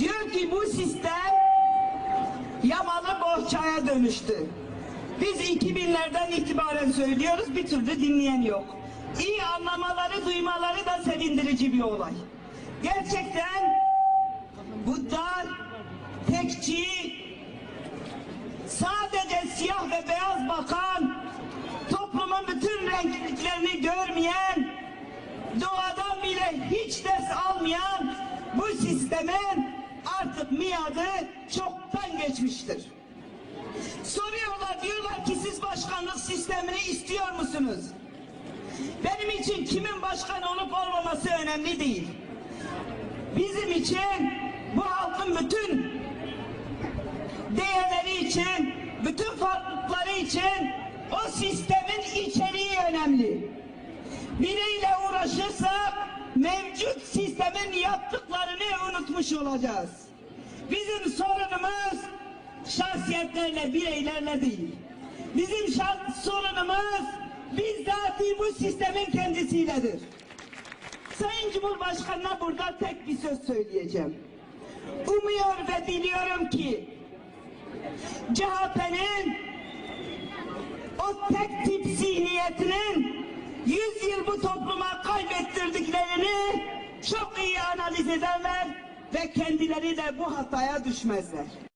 Diyor ki bu sistem yamalı bohçaya dönüştü. Biz 2000'lerden itibaren söylüyoruz bir türlü dinleyen yok. İyi anlamaları, duymaları da sevindirici bir olay. Gerçekten bu dar, tekçi, sadece siyah ve beyaz bakan, toplumun bütün renklerini görmeyen, doğadan bile hiç ders almayan bu sistemin artık miadı çoktan geçmiştir. Soruyorlar diyorlar ki siz başkanlık sistemini istiyor musunuz? Benim için kimin başkan olup olmaması önemli değil. Bizim için bu halkın bütün değerleri için, bütün farklılıkları için o sistemin içeriği önemli. Biriyle uğraşırsak mevcut sistemin yaptıklarını unutmuş olacağız. Bizim sorunumuz şahsiyetlerle, bireylerle değil. Bizim sorunumuz bizzati bu sistemin kendisiyledir. Sayın Cumhurbaşkanı'na burada tek bir söz söyleyeceğim. Umuyor ve diliyorum ki CHP'nin o tek tip zihniyetinin 100 yıl bu topluma kaybettirdiklerini çok iyi analiz ederler ve kendileri de bu hataya düşmezler.